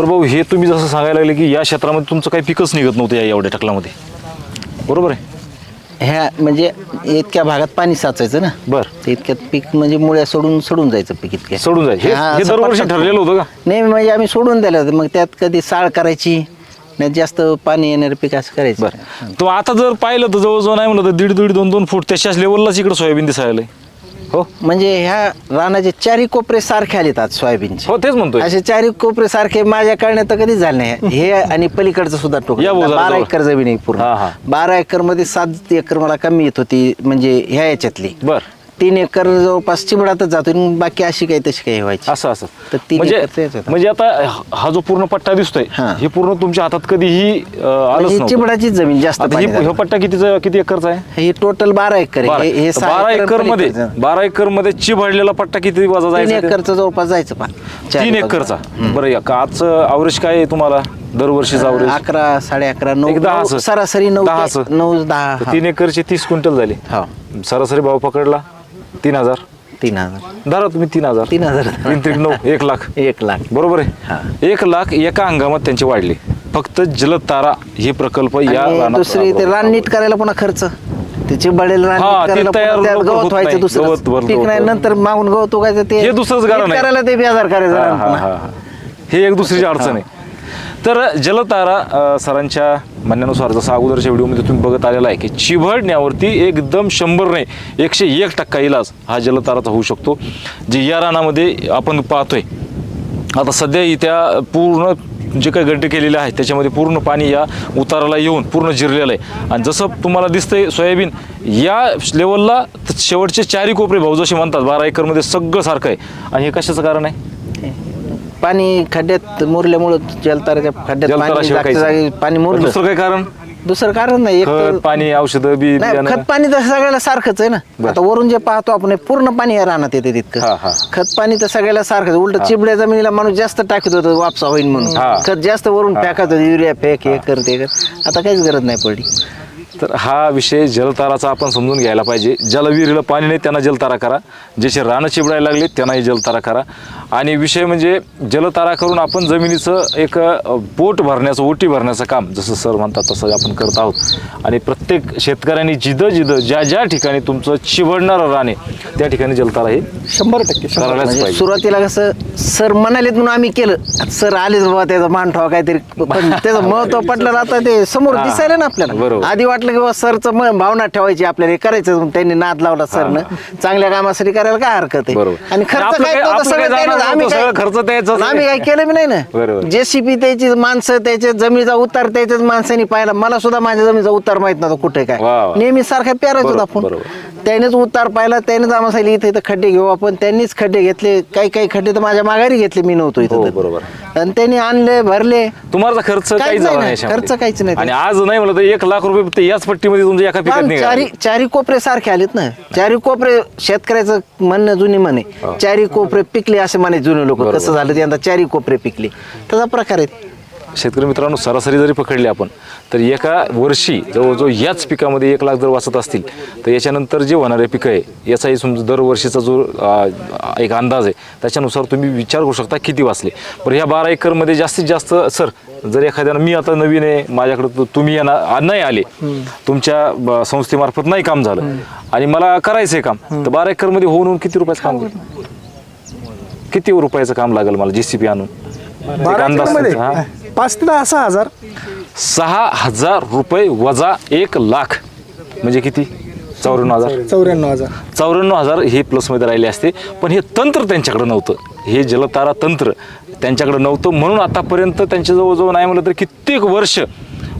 बरं भाऊ हे तुम्ही जसं सांगायला लागले की या क्षेत्रामध्ये तुमचं काही पिकच निघत नव्हतं या एवढ्या टकलामध्ये बरोबर आहे? ह्या म्हणजे इतक्या भागात पाणी साचायचं ना? बरं. ते इतक्यात पीक म्हणजे मुळ्या सोडून सोडून जायचं पीक इतक्या. सोडून जाईल हे हा, हे असं दरवर्षी पटकन- ठरलेलं होतं का? नाही म्हणजे आम्ही सोडून दिलं होतं. मग त्यात कधी साळ करायची नाही जास्त पाणी येणारं पीक असं करायचं. बरं. तो आता जर पाहिलं तर जवळजवळ नाही म्हणलं तर दीड दीड दोन दोन फूट त्याच्याच लेवललाच इकडे सोयाबीन दिसायला हो. म्हणजे ह्या रानाचे चारी कोपरे सारखे आलेत आज सोयाबीनचे. हो तेच म्हणतोय. असे चारी कोपरे सारखे माझ्या कळण्यात तर कधीच झाले नाही. हे आणि पलीकडचं सुद्धा टोक. या बारा जवळ. एकर जमीन आहे हा, पूर्ण. हा. बारा एकरमध्ये सात एकर मला कमी येत होती म्हणजे ह्या याच्यातली. बर. तीन एकर जवळपास चिमडातच जातो आणि बाकी अशी काही तशी काही व्हायची असं असं तर तीन म्हणजे एकरचं याचं होतं. म्हणजे आता हा जो पूर्ण पट्टा दिसतोय हा. हे पूर्ण तुमच्या हातात कधीही अं, आलंच म्हणजे नव्हतं जमीन जास्त आता पाणी ही-. हा पट्टा कितीचा किती एकरचा आहे हे टोटल बारा एकर बारा आहे हे- हे तर सहा बारा एकरमध्ये पलीकडचं. बारा एकरमध्ये चिभाडलेला पट्टा किती वाजा तीन जायचा ते? एकरचं जवळपास जायचं पा तीन एकरचा बरं या का आजचं अवरेज काय आहे तुम्हाला दरवर्षीचा अवरेज अकरा साडे अकरा नऊ एक दहाचं. नऊ- सरासरी नऊ ते- दहाचं. नऊ दहा हा. तीन एकरचे तीस क्विंटल झाले हो सरासरी भाव पकडला तीन हजार. तीन हजार. धरा तुम्ही तीन हजार. तीन हजार तीन त्रिक नऊ एक लाख. एक लाख. बरोबर हा. आहे एक लाख एका हंगामात त्यांचे वाढले. फक्त जलतारा हे प्रकल्प या आणि रानात दुसरी ते रान नीट करायला पुन्हा खर्च. त्याची बडेल रान हा, नीट ते करायला तयार पुन्हा त्यात लवकर होत गवत व्हायचं नाही. दुसरं भरलं पीक नाही होतं. नंतर मागून गवत उगायचं ते हे दुसरंच. करायला ते बेजार करायचं हा, हा. हा, हा. हे एक दुसरीची अडचण आहे. तर जलतारा सरांच्या म्हणण्यानुसार जसं अगोदरच्या व्हिडिओमध्ये तुम्ही बघत आलेला आहे की चिभडण्यावरती एकदम शंभर नाही एकशे एक टक्का इलाज हा जलताराचा होऊ शकतो जे या रानामध्ये आपण पाहतोय. आता सध्या त्या पूर्ण जे काही गड्डे केलेले आहेत त्याच्यामध्ये पूर्ण पाणी या उताराला येऊन पूर्ण जिरलेलं आहे. आणि जसं तुम्हाला दिसतंय सोयाबीन या लेवलला शेवटचे चारी कोपरे भाऊ जसे म्हणतात बारा एकरमध्ये सगळं सारखं आहे. आणि हे कशाचं कारण आहे? पाणी खड्ड्यात मुरल्यामुळं जलताराच्या खड्ड्यात पाणी जलताराशिवाय जागच्या काहीच जागी पाणी मुरलं. दुसरं काय कारण? दुसरं कारण नाही एक तर- खत पाणी औषधं बी नाही बियाणं. खत पाणी तर सगळ्याला सारखंच आहे ना. आता वरून जे पाहतो आपण हे पूर्ण पाणी या रानात येते हा, तितकं. खत पाणी तर सगळ्याला सारखंच. उलट चिबड्या जमिनीला माणूस जास्त टाकत होतं वापसा होईल म्हणून. हा. खत जास्त वरून फेकत होतं युरिया फेक हे कर ते कर आता काहीच गरज नाही पडली. तर हा विषय जलताराचा आपण समजून घ्यायला पाहिजे. ज्याला विहिरीला पाणी नाही त्यांना जलतारा करा. ज्याचे रानं चिबडायला लागले त्यांनाही जलतारा करा. आणि विषय म्हणजे जलतारा करून आपण जमिनीचं एक पोट भरण्याचं ओटी भरण्याचं काम जसं सर म्हणतात तसं आपण करत आहोत. आणि प्रत्येक शेतकऱ्यांनी जिथं जिथं ज्या ज्या ठिकाणी तुमचं चिबडणारं आहे त्या ठिकाणी जलतारा हे शंभर टक्के पाहिजे. सुरुवातीला कसं सर म्हणालेत म्हणून आम्ही केलं. सर आलेच बाबा त्याचा मान ठेवा काहीतरी. त्याचं महत्त्व पडलं आता ते समोर. दिसायला ना आपल्याला. बरोबर. आधी वाटलं की सरचं म- भावना ठेवायची आपल्याला हे करायचं त्यांनी नाद लावला सरनं चांगल्या कामासाठी करायला काय हरकत आहे बरोबर. आणि आणि खर्च आपलं काय काय- तो तर आपलं सगळं काय जाणार त्यानं- आम्ही नव्हतं, काय- सगळं खर्च त्याचाच आम्ही काय केलं बी नाही ना. जेसीबी त्याची माणसं त्याचे जमिनीचा उतार त्याच्याच माणसांनी पाहिला मला सुद्धा माझ्या जमिनीचा उतार माहीत नव्हता कुठे काय वा. नेहमी सारखा पेरायचो बरोबर, बरोबर. त्यानेच उतार पाहिला त्यानेच आम्हाला सांगितलं इथे इथं खड्डे घेऊ आपण त्यांनीच खड्डे घेतले काही काही खड्डे तर माझ्या माघारी घेतले मी नव्हतो हो, इथं तर. बरोबर. आणि त्यांनी आणले भरले तुम्हाला खर्च काहीच काहीच नाही झाला ना, नाही याच्यामध्ये. खर्च काहीच नाही. आणि आज नाही म्हणलं तर एक लाख रुपये फक्त याच पट्टीमध्ये तुमच्या एका पिकात पण निघाले चारी चारी कोपरे सारखे आलेत ना चारी कोपरे शेतकऱ्याचं म्हणणं जुनी म्हणे चारी कोपरे पिकले असे म्हणे जुने लोक. कसं झालं यंदा चारी कोपरे पिकले तसा प्रकार आहे शेतकरी मित्रांनो सरासरी जरी पकडली आपण तर एका वर्षी जवळजवळ याच पिकामध्ये एक लाख जर वाचत असतील तर याच्यानंतर जे होणारे पिकं आहे याचाही समजा दरवर्षीचा जो एक अंदाज आहे त्याच्यानुसार तुम्ही विचार करू शकता किती वाचले. बरं ह्या बारा एकरमध्ये जास्तीत जास्त सर जर एखाद्यानं मी आता नवीन आहे माझ्याकडे तुम्ही नाही आले. तुमच्या संस्थेमार्फत नाही काम झालं. आणि मला करायचं आहे काम तर बारा एकरमध्ये होऊन होऊन किती रुपयाचं काम? किती रुपयाचं काम लागेल मला जीसीपी आणून? एक बारा अंदाज हा? पाच ते दहा सहा हजार. सहा हजार रुपये वजा एक लाख. म्हणजे किती? चौऱ्याण्णव हजार. चौऱ्याण्णव हजार. चौऱ्याण्णव हजार हे प्लसमध्ये राहिले असते. पण हे तंत्र त्यांच्याकडे नव्हतं. हे जलतारा तंत्र त्यांच्याकडे नव्हतं. म्हणून आतापर्यंत त्यांच्या जवळजवळ नाही म्हणलं तर कित्येक वर्ष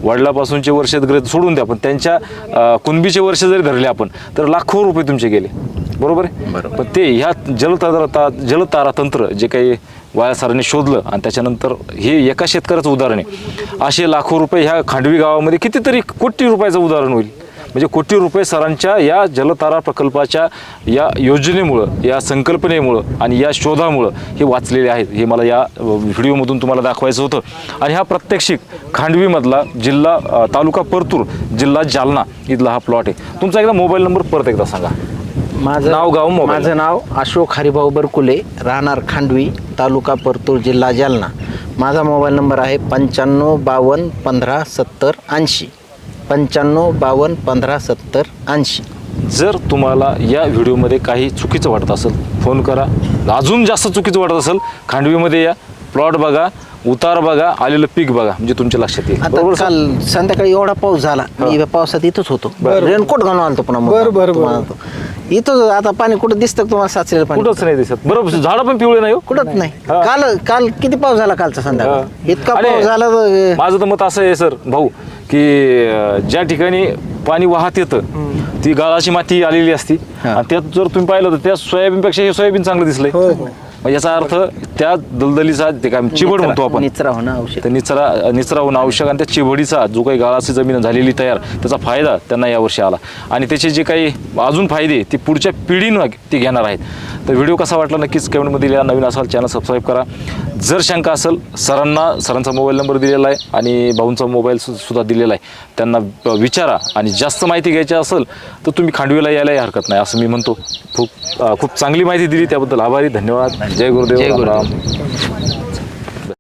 वडिलापासूनचे वर्ष ग्रह सोडून द्या पण त्यांच्या अं, कुणबीचे वर्ष जरी धरले आपण तर लाखो रुपये तुमचे गेले. बरोबर आहे? पण ते ह्या जलतारा जलतारा तंत्र जे काही वाया सरांनी शोधलं आणि त्याच्यानंतर हे एका शेतकऱ्याचं उदाहरण आहे. असे लाखो रुपये ह्या खांडवी गावामध्ये कितीतरी कोटी रुपयाचं उदाहरण होईल. म्हणजे कोटी रुपये सरांच्या या जलतारा प्रकल्पाच्या या योजनेमुळं या संकल्पनेमुळं आणि या शोधामुळं हे वाचलेले आहेत. हे मला या व्हिडिओमधून तुम्हाला दाखवायचं होतं. आणि हा प्रात्यक्षिक खांडवीमधला जिल्हा तालुका परतूर जिल्हा जालना इथला हा प्लॉट आहे. तुमचा एकदा मोबाईल नंबर परत एकदा सांगा. माझं नाव, गाव, मोबाईल. माझं नाव अशोक हरिभाऊ बरकुले राहणार खांडवी तालुका परतूर जिल्हा जालना. माझा मोबाईल नंबर आहे पंच्याण्णव बावन्न पंधरा सत्तर ऐंशी. पंच्याण्णव बावन्न पंधरा सत्तर ऐंशी. जर तुम्हाला या व्हिडिओमध्ये काही चुकीचं वाटत असेल फोन करा. अजून जास्त चुकीचं वाटत असेल खांडवीमध्ये या. प्लॉट बघा उतार बघा आलेलं पीक बघा म्हणजे तुमच्या लक्षात येईल. आता बरोबर सर? काल संध्याकाळी एवढा पाऊस झाला मी पावसात इथंच होतो. रेनकोट घालून आलतो पुन्हा. बरं, बरं, इथंच आता पाणी कुठं दिसतं का तुम्हाला साचलेलं पाणी? कुठंच नाही दिसत. बरोबर झाडं पण पिवळे नाही हो. कुठंच नाही. हा. काल काल किती पाऊस झाला कालचा संध्याकाळ? हा. इतका आणि पाऊस झाला तर- माझं तर मत असं आहे सर भाऊ की अं, ज्या ठिकाणी पाणी वाहत येतं ती गाळाची माती आलेली असती. आणि त्यात जर तुम्ही पाहिलं तर त्या सोयाबीनपेक्षा हे सोयाबीन चांगलं दिसलंय. हो, हो. मग याचा अर्थ त्या दलदलीचा ते काय चिबड म्हणतो आपण. निचरा होणं आवश्यक. तर निचरा निचरा होणं आवश्यक आणि त्या चिबडीचा जो काही गाळाची जमीन झालेली तयार त्याचा फायदा त्यांना यावर्षी आला. आणि त्याचे जे काही अजून फायदे ते पुढच्या पिढीनं ते घेणार आहेत. तर व्हिडिओ कसा वाटला नक्कीच कमेंटमध्ये लिहा नवीन असाल चॅनल सबस्क्राईब करा. जर शंका असेल सरांना सरांचा मोबाईल नंबर दिलेला आहे आणि भाऊंचा मोबाईल सुद्धा दिलेला आहे. त्यांना विचारा आणि जास्त माहिती घ्यायची असेल तर तुम्ही खांडवीला यायलाही हरकत नाही असं मी म्हणतो. खूप खूप चांगली माहिती दिली त्याबद्दल आभारी धन्यवाद. जय गुरुदेव जय गुरुदेव.